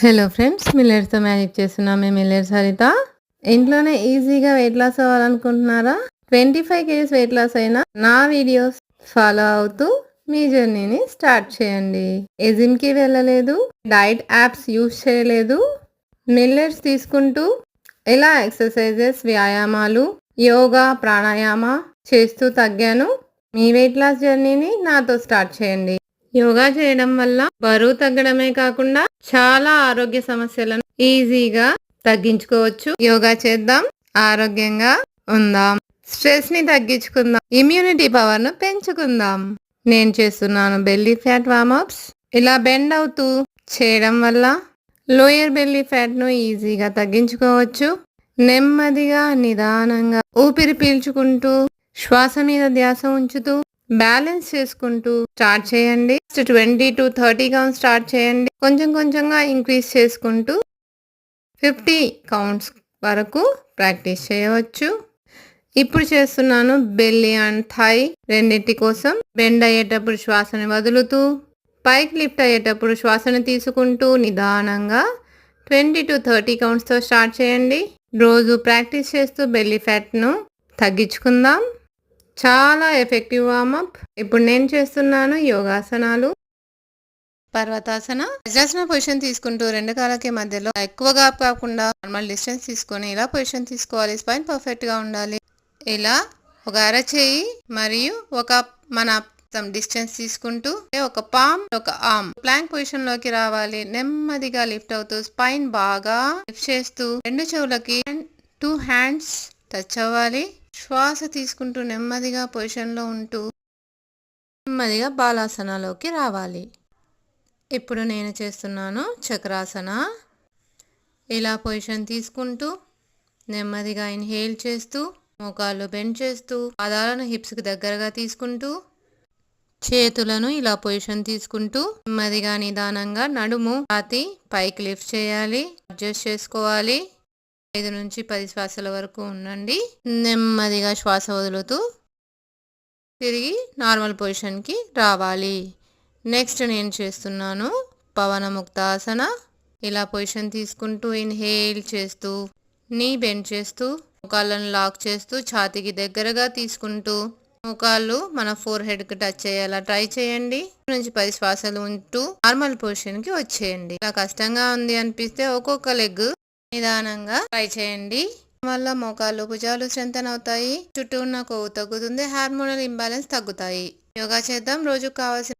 Hello friends మిల్లెట్స్తో magic చేస్తున్నాం మేము millets Haritha ఇంట్లోనే ఈజీగా weight loss అవ్వాలనుకుంటున్నారా? Twenty five kgs weight loss అయినా నా వీడియోస్ ఫాలో అవుతూ మీ జర్నీని స్టార్ట్ చేయండి. ఎజిమ్కి వెళ్ళలేదు డైట్ యాప్స్ యూస్ చేయలేదు మిల్లెట్స్ తీసుకుంటూ ఎలా ఎక్సర్సైజెస్ వ్యాయామాలు యోగా ప్రాణాయామ చేస్తూ తగ్గాను మీ వెయిట్ లాస్ జర్నీని నాతో స్టార్ట్ చేయండి. యోగా చేయడం వల్ల బరువు తగ్గడమే కాకుండా చాలా ఆరోగ్య సమస్యలను ఈజీగా తగ్గించుకోవచ్చు. యోగా చేద్దాం. ఆరోగ్యంగా ఉందాం. స్ట్రెస్ని తగ్గించుకుందాం. ఇమ్యూనిటీ పవర్ను పెంచుకుందాం. నేను చేస్తున్నాను బెల్లీ ఫ్యాట్ వామప్స్ ఇలా బెండ్ అవుతూ చేయడం వల్ల లోయర్ బెల్లీ ఫ్యాట్ను ఈజీగా తగ్గించుకోవచ్చు. నెమ్మదిగా నిదానంగా ఊపిరి పీల్చుకుంటూ శ్వాస మీద ధ్యాస ఉంచుతూ బ్యాలెన్స్ చేసుకుంటూ స్టార్ట్ చేయండి. Twenty to thirty counts start చేయండి. కొంచెం కొంచెంగా ఇంక్రీజ్ చేసుకుంటూ ఫిఫ్టీ కౌంట్స్ వరకు ప్రాక్టీస్ చేయవచ్చు. ఇప్పుడు చేస్తున్నాను బెల్లి అండ్ థై రెండింటి కోసం. బెండ్ అయ్యేటప్పుడు శ్వాసని వదులుతూ పైకి లిఫ్ట్ అయ్యేటప్పుడు శ్వాసను తీసుకుంటూ నిదానంగా ట్వంటీ టు థర్టీ కౌంట్స్తో స్టార్ట్ చేయండి. రోజు ప్రాక్టీస్ చేస్తూ బెల్లి ఫ్యాట్ను తగ్గించుకుందాం. చాలా ఎఫెక్టివ్ వామప్ ఇప్పుడు నేను చేస్తున్నాను యోగాసనాలు. పర్వతాసన. వజ్రాసన పొజిషన్ తీసుకుంటూ రెండు కాళ్ళకి మధ్యలో ఎక్కువగా కాకుండా నార్మల్ డిస్టెన్స్ తీసుకొని ఇలా పొజిషన్ తీసుకోవాలి. స్పైన్ పర్ఫెక్ట్గా ఉండాలి. ఇలా ఒక అరచేయి మరియు ఒక మన డిస్టెన్స్ తీసుకుంటూ ఒక పామ్ ఒక ఆమ్ ప్లాంక్ పొజిషన్లోకి రావాలి. నెమ్మదిగా లిఫ్ట్ అవుతూ స్పైన్ బాగా లిఫ్ట్ చేస్తూ రెండు చెవులకి టూ హ్యాండ్స్ టచ్ అవ్వాలి శ్వాస తీసుకుంటూ నెమ్మదిగా పొజిషన్లో ఉంటూ నెమ్మదిగా బాలాసనలోకి రావాలి. ఇప్పుడు నేను చేస్తున్నాను చక్రాసన. ఇలా పొజిషన్ తీసుకుంటూ నెమ్మదిగా ఇన్హేల్ చేస్తూ మోకాళ్ళు బెండ్ చేస్తూ పాదాలను హిప్స్కి దగ్గరగా తీసుకుంటూ చేతులను ఇలా పొజిషన్ తీసుకుంటూ నెమ్మదిగా నిదానంగా నడుము రాతి పైకి లిఫ్ట్ చేయాలి. అడ్జస్ట్ చేసుకోవాలి. ఐదు నుంచి పది శ్వాసల వరకు ఉండండి. నెమ్మదిగా శ్వాస వదులుతూ తిరిగి నార్మల్ పొజిషన్కి రావాలి. నెక్స్ట్ నేను చేస్తున్నాను పవనముక్తాసన. ఇలా పొజిషన్ తీసుకుంటూ ఇన్హేల్ చేస్తూ నీ బెండ్ చేస్తూ ముఖాలను లాక్ చేస్తూ ఛాతీకి దగ్గరగా తీసుకుంటూ ముఖాలు మన ఫోర్ హెడ్కి టచ్ అయ్యేలా ట్రై చేయండి. నుంచి పది శ్వాసలు ఉంటూ నార్మల్ పొజిషన్కి వచ్చేయండి. ఇలా కష్టంగా ఉంది అనిపిస్తే ఒక్కొక్క లెగ్ నిదానంగా ట్రై చేయండి. వల్ల మోకాలు భుజాలు స్ట్రెంతన్ అవుతాయి. చుట్టూ ఉన్న కొవ్వు తగ్గుతుంది. హార్మోనల్ ఇంబ్యాలెన్స్ తగ్గుతాయి. యోగా చేద్దాం. రోజు కావాల్సిన